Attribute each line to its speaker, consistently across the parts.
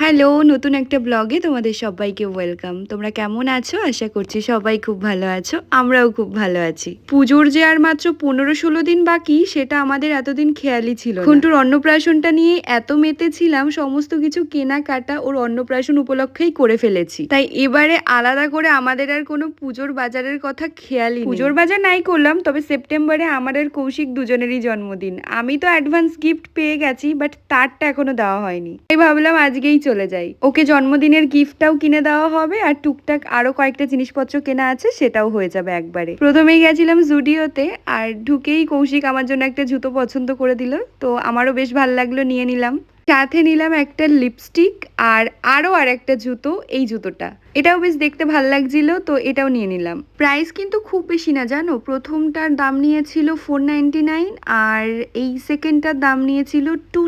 Speaker 1: Hello, নতুন একটা ব্লগে তোমাদের সবাইকে ওয়েলকাম। তোমরা কেমন আছো? আশা করছি সবাই খুব ভালো আছো, আমরাও খুব ভালো আছি। পুজোর যে আর মাত্র পনেরো ষোলো দিন বাকি, সেটা আমাদের এতদিন খেয়ালই ছিল না। ঘন্টুর অন্নপ্রাশনটা নিয়ে এত মেতে ছিলাম, সমস্ত কিছু কেনাকাটা ওর অন্নপ্রাশন উপলক্ষেই করে ফেলেছি। তাই এবারে আলাদা করে আমাদের আর কোনো পুজোর বাজারের কথা খেয়ালই পুজোর বাজার নাই করলাম, তবে সেপ্টেম্বরে আমার আর কৌশিক দুজনেরই জন্মদিন। আমি তো অ্যাডভান্স গিফট পেয়ে গেছি বাট তারটা এখনও দেওয়া হয়নি। তাই ভাবলাম আজকেই চলে যাই। ওকে জন্মদিনের গিফটটাও কিনে দেওয়া হবে আর টুকটাক আরও কয়েকটা জিনিসপত্র কেনা আছে, সেটাও হয়ে যাবে একবারে। প্রথমেই গেছিলাম জুডিওতে আর ঢুকেই কৌশিক আমার জন্য একটা জুতো পছন্দ করে দিল, তো আমারও বেশ ভালো লাগল, নিয়ে নিলাম। সাথে নিলাম একটা লিপস্টিক আর আরও আর একটা জুতো, এই জুতোটা। এটাও বেশ দেখতে ভালো লাগছিল তো এটাও নিয়ে নিলাম। প্রাইস কিন্তু খুব বেশি না জানো? প্রথমটার দাম নিয়েছিল ফোর আর এই সেকেন্ডটার দাম নিয়েছিল টু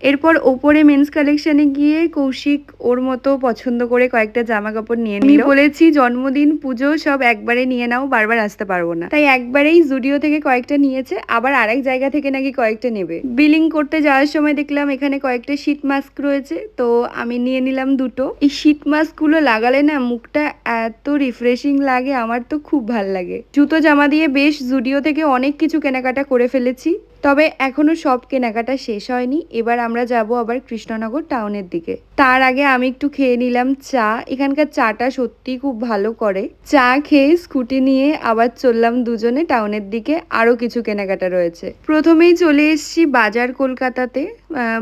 Speaker 1: এরপর ওপরে মেন্স কালেকশনে গিয়ে কৌশিক ওর মতো পছন্দ করে কয়েকটা জামা কাপড় নিয়ে নিল। বলেছি জন্মদিন পুজো সব একবারে নিয়ে নাও বারবার আসতে পারব না। তাই একবারেই জুডিও থেকে কয়েকটা নিয়েছে আবার আরেক জায়গা থেকে নাকি কয়েকটা নেবে। বিলিং করতে যাওয়ার সময় দেখলাম এখানে কয়েকটা শীত মাস্ক রয়েছে তো আমি নিয়ে নিলাম দুটো। এই শীত মাস্কগুলো লাগালে না মুখটা এত রিফ্রেশিং লাগে, আমার তো খুব ভালো লাগে। জুতো জামা দিয়ে বেশ জুডিও থেকে অনেক কিছু কেনাকাটা করে ফেলেছি, তবে এখনও সব কেনাকাটা শেষ হয়নি। এবার আমরা যাব আবার কৃষ্ণনগর টাউনের দিকে। তার আগে আমি একটু খেয়ে নিলাম চা। এখানকার চাটা সত্যি খুব ভালো করে। চা খেয়ে স্কুটি নিয়ে আবার চললাম দুজনে টাউনের দিকে। আরও কিছু কেনাকাটা রয়েছে। প্রথমেই চলে এসেছি বাজার কলকাতাতে।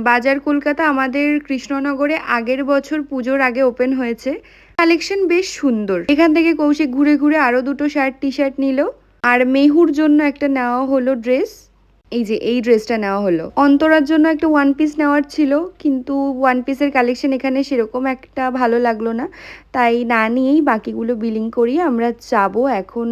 Speaker 1: বাজার কলকাতা আমাদের কৃষ্ণনগরে আগের বছর পুজোর আগে ওপেন হয়েছে। কালেকশন বেশ সুন্দর। এখান থেকে কৌশিক ঘুরে ঘুরে আরও দুটো শার্ট টি শার্ট নিল। আর মেহুর জন্য একটা নেওয়া হলো ড্রেস এই যে, এই ড্রেসটা নেওয়া হলো। অন্তরার জন্য একটা ওয়ান পিস নেওয়ার ছিল, কিন্তু ওয়ান পিসের কালেকশন এখানে সেরকম একটা ভালো লাগল না। তাই না নিয়েই বাকিগুলো বিলিং করিয়ে আমরা যাব এখন,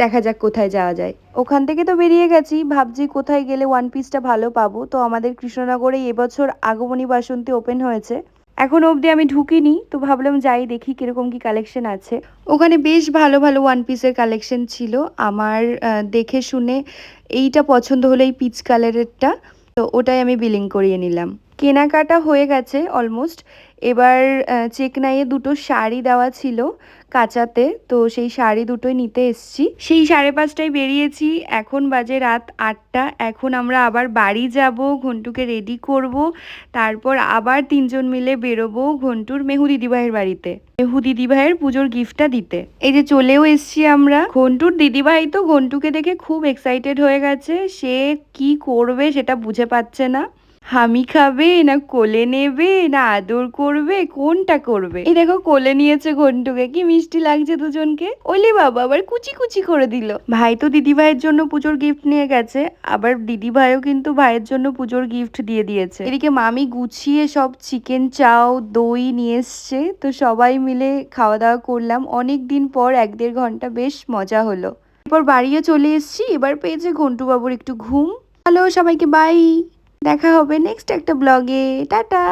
Speaker 1: দেখা যাক কোথায় যাওয়া যায়। ওখান থেকে তো বেরিয়ে গেছি, ভাবছি কোথায় গেলে ওয়ান পিসটা ভালো পাবো। তো আমাদের কৃষ্ণনগরে এবছর আগমনী বাসন্তী ওপেন হয়েছে। এখন অবধি আমি ঢুকিনি, তো ভাবলাম যাই, দেখি কীরকম কি কালেকশন আছে। ওখানে বেশ ভালো ভালো ওয়ান পিসের কালেকশন ছিল। আমার দেখে শুনে এইটা পছন্দ হলো এই পিচ কালারেরটা তো ওটাই আমি বিলিং করিয়ে নিলাম। কেনাকাটা হয়ে গেছে অলমোস্ট এবার চেকনাইয়ে দুটো শাড়ি দেওয়া ছিল কাঁচাতে, তো সেই শাড়ি দুটোই নিতে এসছি। সেই সাড়ে পাঁচটায় বেরিয়েছি, এখন বাজে রাত আটটা। এখন আমরা আবার বাড়ি যাব, ঘন্টুকে রেডি করব, তারপর আবার তিনজন মিলে বেরোবো ঘন্টুর মেহু দিদিভাইয়ের বাড়িতে। মেহু দিদিভাইয়ের পুজোর গিফটটা দিতে। এই যে চলেও এসছি আমরা। ঘন্টুর দিদিভাই তো ঘন্টুকে দেখে খুব এক্সাইটেড হয়ে গেছে, সে কি করবে সেটা বুঝে পাচ্ছে না। হামি খাবে, না কোলে নেবে, না আদর করবে, কোনটা করবে? এই দেখো কোলে নিয়েছে ঘন্টুকে, কি মিষ্টি লাগছে দুজনকে। ওলি বাবা, আবার কুচি কুচি করে দিল। ভাই তো দিদি ভাইয়ের জন্য পুজোর গিফট নিয়ে গেছে, আবার দিদি ভাইও কিন্তু ভাইয়ের জন্য পুজোর গিফট দিয়ে দিয়েছে। এদিকে মামি গুছিয়ে সব চিকেন চাও দই নিয়ে এসছে, তো সবাই মিলে খাওয়া দাওয়া করলাম। অনেক দিন পর এক দেড় ঘণ্টা বেশ মজা হলো। এরপর বাড়িও চলে এসেছি, এবার পেয়েছে ঘন্টু বাবুর একটু ঘুম। হ্যালো সবাইকে বাই দেখা হবে নেক্সট একটা ব্লগে টাটা!